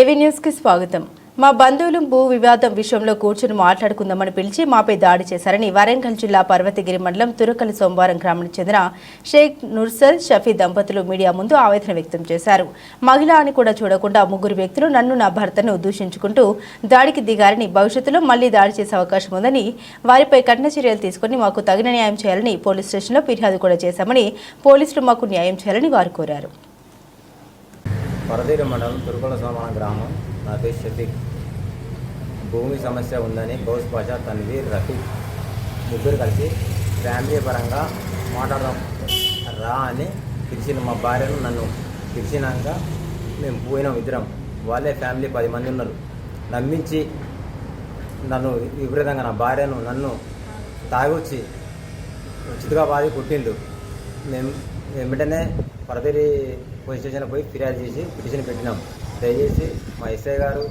ఏవీ న్యూస్కి స్వాగతం. మా బంధువులు భూ వివాదం విషయంలో కూర్చుని మాట్లాడుకుందామని పిలిచి మాపై దాడి చేశారని వరంగల్ జిల్లా పర్వతగిరి మండలం తురకలి సోమవారం గ్రామానికి చెందిన షేక్ నుర్సల్ షఫీ దంపతులు మీడియా ముందు ఆవేదన వ్యక్తం చేశారు. మహిళ అని కూడా చూడకుండా ముగ్గురు వ్యక్తులు నన్ను నా భర్తను దూషించుకుంటూ దాడికి దిగారని భవిష్యత్తులో మళ్ళీ దాడి చేసే అవకాశం ఉందని వారిపై కఠిన చర్యలు తీసుకుని మాకు తగిన న్యాయం చేయాలని పోలీస్ స్టేషన్లో ఫిర్యాదు కూడా చేశామని పోలీసులు మాకు న్యాయం చేయాలని వారు కోరారు. పరదీరు మండలం తురుకుల సోమాన గ్రామం. నా పేరు షఫీక్ భూమి సమస్య ఉందని గౌస్ పాషా తన్వీర్ రఫీక్. ముగ్గురు కలిసి ఫ్యామిలీ పరంగా మాట్లాడదాం. రా అని పిలిచిన మా భార్యను నన్ను. పిలిచినాక మేము పోయినాం ఇద్దరం. వాళ్ళే ఫ్యామిలీ పది మంది ఉన్నారు. నమ్మించి నన్ను విపరీతంగా నా భార్యను నన్ను తాగొచ్చి ఉచితగా బాధి పుట్టిండు మేము వెంటనే పరదేరి పోలీస్ స్టేషన్లో పోయి ఫిర్యాదు చేసి పిటిషన్ పెట్టినాం. దయచేసి మా ఎస్ఐ గారు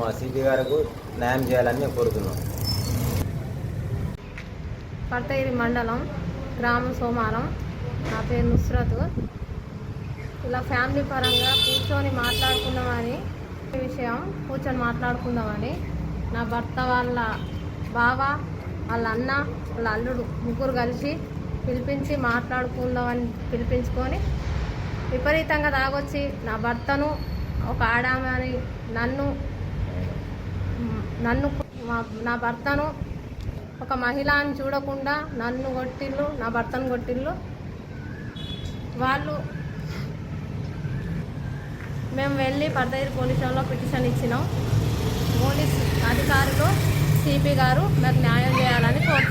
మా సిపి గారికి న్యాయం చేయాలని నేను కోరుతున్నాం. పట్టగిరి మండలం గ్రామం సోమారం. నా పేరు నుస్రత్. ఇలా ఫ్యామిలీ పరంగా కూర్చొని మాట్లాడుకుందామని విషయం కూర్చొని మాట్లాడుకుందామని నా భర్త వాళ్ళ బావ వాళ్ళ అన్న వాళ్ళ అల్లుడు ముగ్గురు కలిసి పిలిపించి మాట్లాడుకుందామని పిలిపించుకొని విపరీతంగా తాగొచ్చి నా భర్తను ఒక ఆడామని నన్ను నన్ను నా భర్తను ఒక మహిళని చూడకుండా నన్ను కొట్టిళ్ళు నా భర్తను కొట్టిళ్ళు వాళ్ళు మేము వెళ్ళి పర్దగిరి పోలీస్ స్టేషన్లో పిటిషన్ ఇచ్చినాం. పోలీస్ అధికారులు సిపి గారు మాకు న్యాయం చేయాలని కోరు